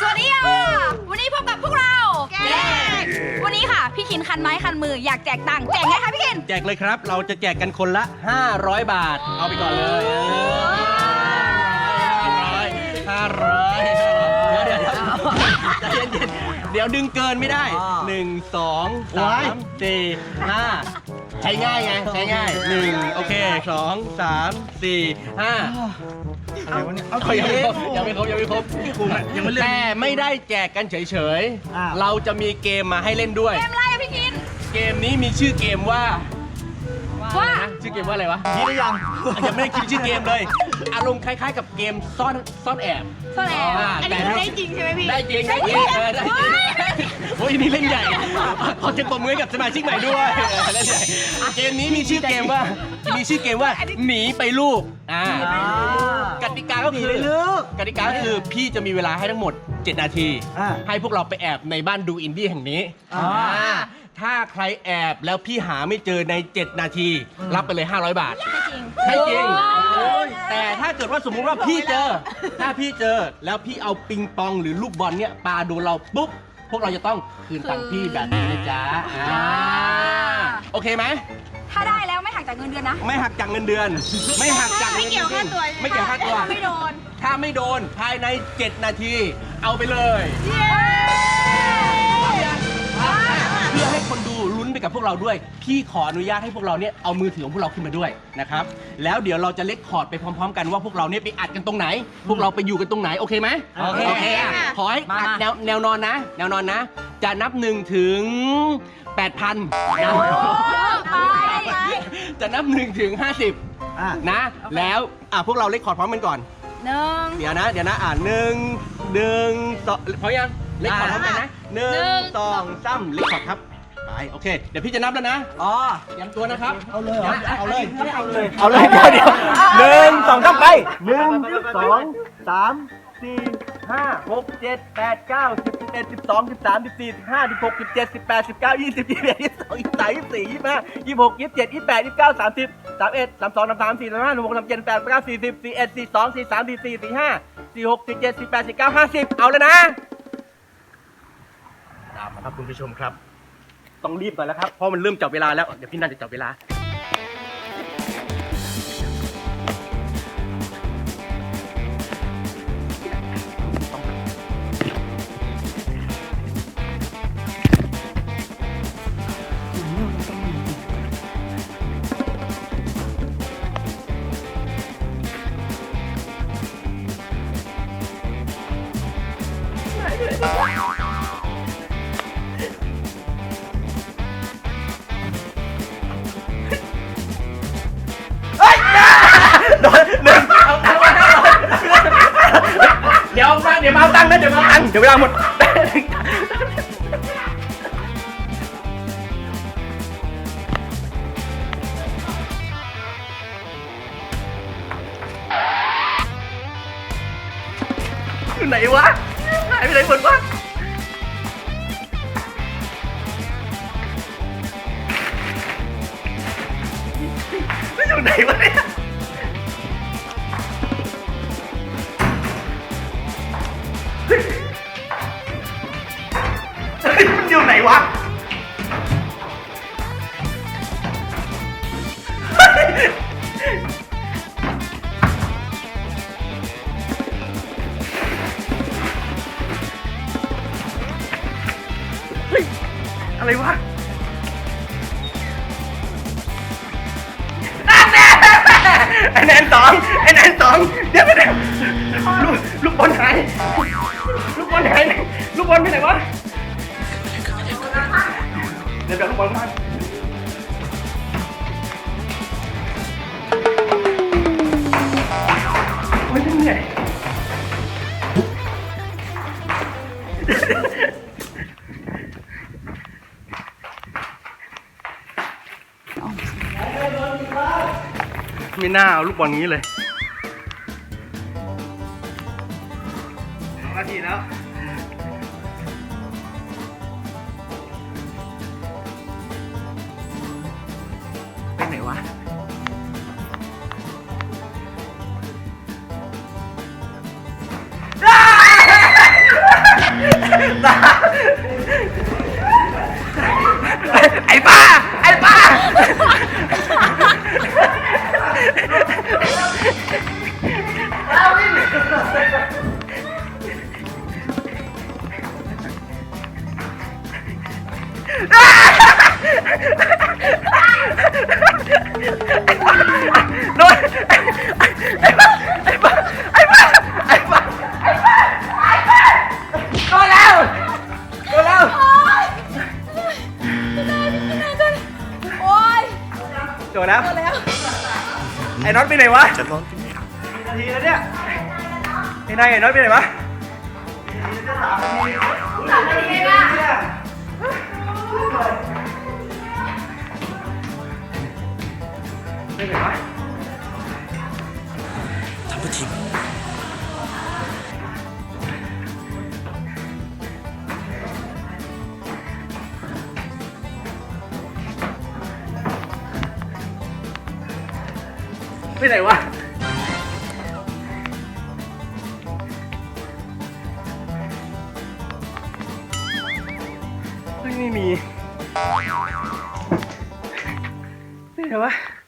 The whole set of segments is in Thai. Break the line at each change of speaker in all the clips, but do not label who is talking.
สวัสดีค่ะ วันนี้พบกับพวกเราแกงวันนี้ค่ะ พี่คินคันไม้คันมืออยากแจกตังค์แจกไงคะพี่คิน
แจกเลยครับ เราจะแจกกันคนละ 500 บาท เอาไปก่อนเลยห้าร้อยเดี๋ยวเดี๋ยวเดี๋ยวใจเย็นๆเดี๋ยวดึงเกินไม่ได้1 2 3 4 5ใช้ง่ายไง ใช้ง่าย1โอเค2 3 4 5
อะไรวะเนี่ย
เอายังไม่ครบยังไม่ครบยังไม่ครบ
ยังไม่เลือก
แต่ไม่ได้แจกกันเฉย
อ้าว
ๆ เราจะมีเกมมาให้เล่นด้วย
เกมอะไรอะพี่คิน
เกมนี้มีชื่อเกมว่า
ว่า
ชื่อเกมว่าอะไรวะ
คิดหรือยัง
ยังไม่ได้คิดชื่อเกมเลย อารมณ์คล้าย ๆ กับเกมซ่อนซ่อนแอบ
ซ่อนแอบ
อ่า
อันนี้
แต่
ได้จริงใช่ไหมพี่
ได้จริง
ได้
ได้
จ
จ
ริ
ริ
ง
งเออได้จริงโอ้ยนี่เล่นใหญ่ ขอเชิญปรบมือให้กับสมาชิกใหม่ด้วยเออเล่นใหญ่เกมนี้มีชื่อเกมว่า มีชื่อเกมว่าหนีไปลูกอ่ากติกาก็คือ
หนีไปลูก
กติกาก็คือพี่จะมีเวลาให้ทั้งหมด 7 นาที
อ่า
ให้พวกเราไปแอบในบ้านดูอินดี้แห่งนี้
อ่า
อ่า ถ้าใครแอบแล้วพี่หาไม่เจอใน 7 นาที รับไปเลย 500 บาทให้จริง
โอ้ย
แต่ถ้าเกิดว่าสมมุติว่าพี่เจอ ถ้าพี่เจอแล้วพี่เอาปิงปองหรือลูกบอลเนี่ยปาโดนเราปุ๊บ พวกเราจะต้องคืนตังค์พี่แบบนี้นะจ๊ะอ่าโอเคไหม
ถ้าได้แล้วไม่หักจากเงินเดือนนะ
ไม่หักจากเงินเดือน ไม่หักจากเงิน
ไม่เกี่ยวค่าตัว
ไม่เกี่ยวค่าตัว
ไม่โดน
ถ้าไม่โดนภายใน 7 นาที เอาไปเลย
เย้
กับพวกเราด้วย พี่ขออนุญาตให้พวกเราเนี่ยเอามือถือของพวกเราขึ้นมาด้วยนะครับ แล้วเดี๋ยวเราจะเล็กคอร์ดไปพร้อม ๆ กันว่าพวกเราเนี่ยไปอัดกันตรงไหน พวกเราไปอยู่กันตรงไหนโอเคไหม
โอเค
โอเคอะขอให้อัดแนวแนวนอนนะ แนวนอนนะ จะนับหนึ่งถึง8,000นะ
ไปไป
จะนับหนึ่งถึง
อะ
50นะ แล้วอะพวกเราเล็กคอร์ดพร้อมกันก่อน
หนึ่ง
เดี๋ยวนะ เดี๋ยวนะอ่านหนึ่งหนึ่งสองพร้อมยัง เล็กขอร์ดพร้อมกันนะหนึ่
หนึ่
ง
ง
สองสามเล็กขอร์ดครับไป โอเค เดี๋ยวพี่จะนับแล้วนะ
อ๋อ
เตรียมตัวนะครับ
เอาเลยเหรอเอาเลย
เอาเลยเอาเลยเดี๋ยวเดี๋ยวหนึ่งสองสามไป
หนึ่งสองสามสี่ห้าหกเจ็ดแปดเก้าสิบสิบเอ็ดสิบสองสิบสามสิบสี่สิบห้าสิบหกสิบเจ็ดสิบแปดสิบเก้ายี่สิบยี่สิบเอ็ดยี่สิบสองยี่สิบสามยี่สิบสี่ยี่สิบห้ายี่สิบหกยี่สิบเจ็ดยี่สิบแปดยี่สิบเก้าสามสิบสามเอ็ดสามสองสามสามสี่สามห้าสามหกสามเจ็ดสามแปดสามเก้าสี่สิบสี่เอ็ดสี่สองสี่สามสี่สี่สี่ห้าสี่หกสี่เจ็ดสี่แปดสี่เก้าห้าสิบเอาแล้วนะตามมาครับคุณผู้ชมครับ
ต้องรีบก่อยแล้วครับเพราะมันเริ่มจับเวลาแล้วเดี๋ยวพี่นันจะจับเวลา เดี๋ยวเวลาหมด อยู่ไหนวะหายไปไหนหมดวะ สองไอ้แนนสองเดี๋ยวไปเดี๋ยวลูกลูกบอลหายลูกบอลหายลูกบอลไปไหนวะเดี๋ยวเดี๋ยวลูกบอลมาโอ้ยเหนื่อย ไม่น่าเอาลูกบอลนี้เลยนาทีแล้วไปไหนวะ โดนไอ้บ้าไอ้บ้าไอ้บ้าไอ้บ้าไอ้บ้าไอ้บ้าโดนแล้วโดนแล้ว
โอ้ย
โดนแล้ว
โดนแล้ว
ไอ้น็อตไปไหนวะจะร้อนจริงนาทีแล้วเนี่ย ไอ้นไอ้น็อตไปไหนวะ
ถาไรกันอะ
ไปไหนวะไปไหนวะ ไม่เ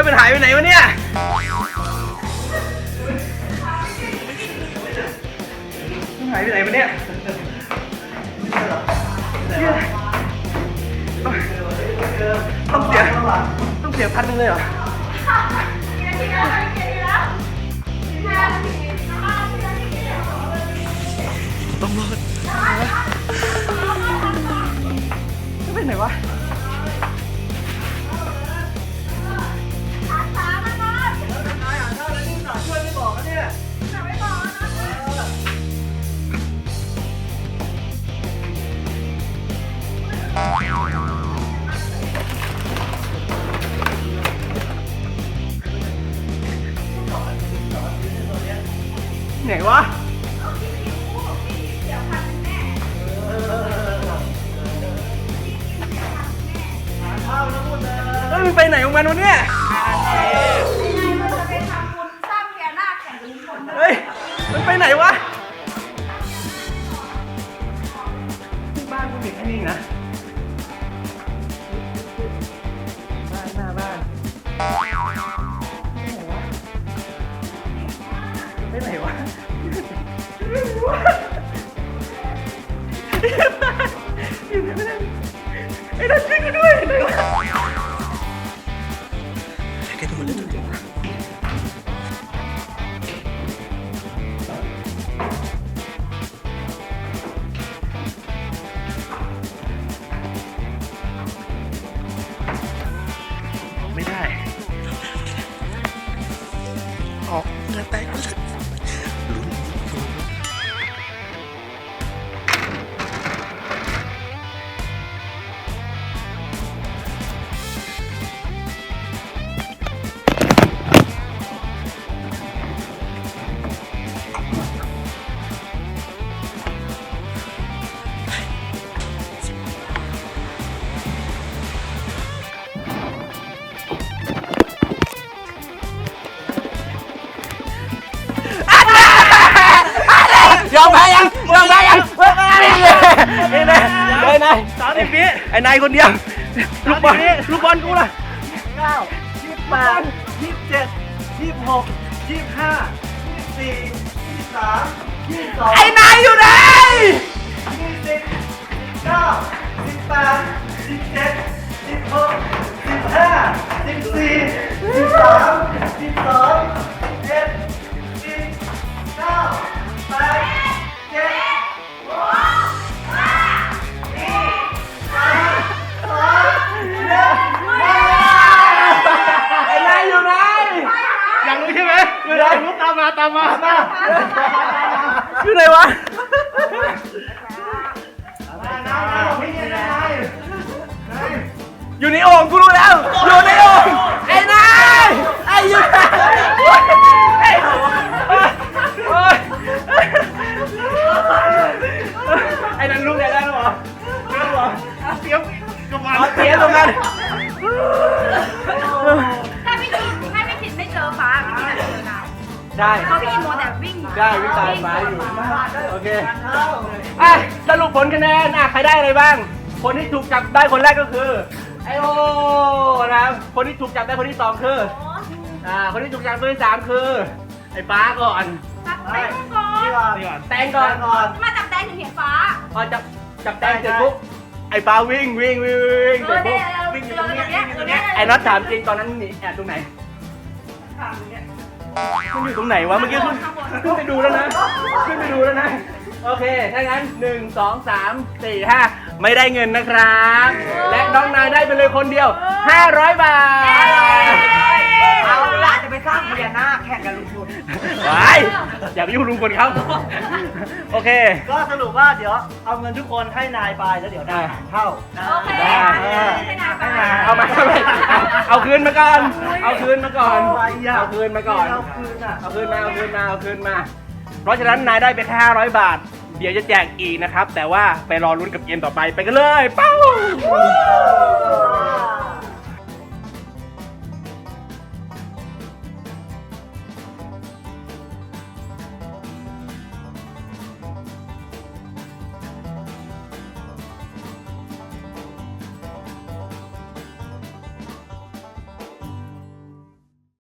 อยมันหายไปไหนวะเนี่ย มันหายไปไหนวะเนี่ยต้องเสียต้องเสียพันหนึงเลยเหรอ ต้องรอดจะไปไหนวะ ไปไหนของมันวะเนี่ยเฮ้ย มันไปไหนวะที่บ้านกูมีแค่นี้นะ บ้านหน้าบ้านไปไหนวะไปไหนวะอยู่ไหนวะไอ้นั่นช่วยกูด้วยไหนวะ สามสิบวิไอ้นายคนเดียวลูกบอลลูกบอลกูล่ะเก้ายี่สิบแปดยี่สิบเจ็ดยี่สิบหกยี่สิบห้ายี่สิบสี่ยี่สิบสามยี่สิบสอง
ไอ้นายอยู่ไหน
ยี่สิบสิบเก้าสิบแปดสิบเจ็ดสิบหกสิบห้าสิบสี่สิบสามสิบสอง อยู่ในโอ่งกูรู้แล้ว อยู่ในโอ่งไอ้นายไอ้อยู่ไหนไอ้ไอ้นั่นลูกไหนได้หรอได้หรอเตรียมกระบอลเอาเสียตรงกัน
ถ้าพี่คินถ้าพี่คินไม่เจอฟ้าพี่คินอาจจะเจอนาย
ใช่
เพราะพี่คินโมวแต่วิ่ง
ได้วิ่งตามฟ้าอยู่โอเคอะสรุปผลคะแนนอะใครได้อะไรบ้าง คนที่ถูกจับได้คนแรกก็คือ ไอโอนะครับคนที่ถูกจับได้คนที่สองคืออ่าคนที่ถูกจับคนที่สามคือ ไอ้ฟ้าก่อน
จับแตงก่อน
แตงก่อน
มาจับแตงถึงเห็นฟ้า
พอจับจับแตงเสร็จปุ๊บไอ้ฟ้าวิ่งวิ่งวิ่งวิ่ง
เอ
เสร็
อ
จ
เนี่
ปุ๊
ย
บ
เราเราตรงเนี้ยตรงเนี้ย
ไอ้น็อตถามจริงตอนนั้นหนีแอบตรงไหนมันอยู่ตรงไหนวะเมื่อกี้ขึ้นขึ้นไปดูแล้วนะขึ้นไปดูแล้วนะ โอเค ถ้างั้นหนึ่งสองสามสี่ห้าไม่ได้เงินนะครับ และน้องนายได้ไปเลยคนเดียว 500 บาท
เอาละจะไปสร้างพญานาคแข่งกันลุงพล
ไปอย่าไปยุ่งลุงคนเขาโอเค
ก็สรุปว่าเดี๋ยวเอาเงินทุกคนให้นายไปแล้วเดี๋ยวนายหารเท่า
โอเค
ได้
ให้นายไป
เอามาเอามาเอาเอาคืนมาก่อน เอาคืนมาก่อน
อะไรอะ
เอาคืนมาก่อน
เอาคืนอะ
เอาคืนมาเอาคืนมาเอาคืนมา เพราะฉะนั้นนายได้ไปแค่500 บาท เดี๋ยวจะแจกอีกนะครับ แต่ว่าไปรอลุ้นกับเกมต่อไปไปกันเลยเป้า